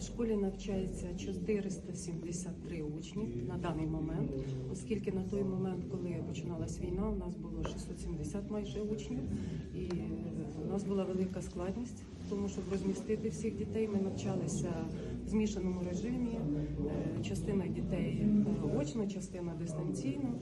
В школі навчається 473 учні на даний момент, оскільки на той момент, коли починалась війна, у нас було 670 майже учнів, і е, у нас була велика складність, тому щоб розмістити всіх дітей. Ми навчалися в змішаному режимі. Е, Частина дітей е, очно, частина дистанційно.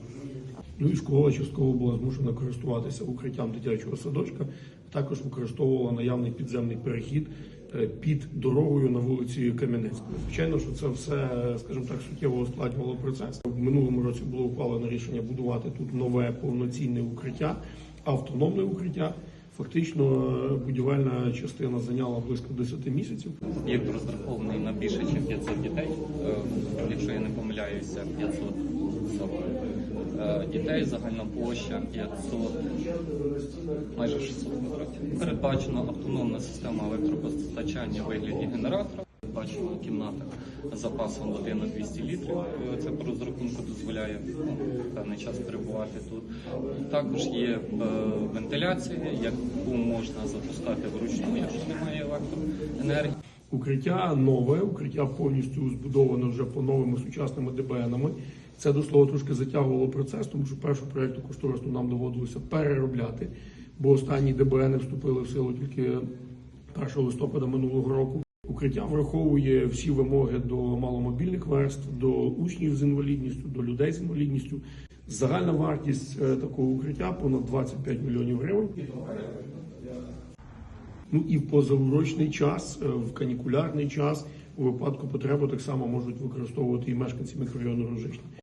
Ну і школа частково була змушена користуватися укриттям дитячого садочка. Також використовувала наявний підземний перехід Е, під дорогою на вулиці Кам'янецької. Звичайно, що це все, скажімо так, суттєво ускладнювало процес. В минулому році було ухвалено рішення будувати тут нове повноцінне укриття, автономне укриття. Фактично е, будівельна частина зайняла близько 10 місяців. Об'єкт розрахований на більше ніж 500 дітей, е, якщо я не помиляюся, 500. 40 е, дітей, загальна площа 500, майже 600 метрів. Передбачена автономна система електропостачання в вигляді генератора. Бачимо кімната з запасом води на 200 літрів. Це по розрахунку дозволяє ну, певний час перебувати тут. Також є е, вентиляція, яку можна запускати вручну, якщо немає електроенергії. Укриття нове, укриття повністю збудоване вже по новими сучасними ДБНами. Це до слова трошки затягувало процес, тому що першу проєкту кошторисну нам доводилося переробляти, бо останні ДБНи вступили в силу тільки 1 листопада минулого року. Укриття враховує всі вимоги до маломобільних верств, до учнів з інвалідністю, до людей з інвалідністю. Загальна вартість е, такого укриття понад 25 мільйонів гривень. Ну і в позаурочний час, е, в канікулярний час, у випадку потреби так само можуть використовувати і мешканці мікрорайону Рожичні.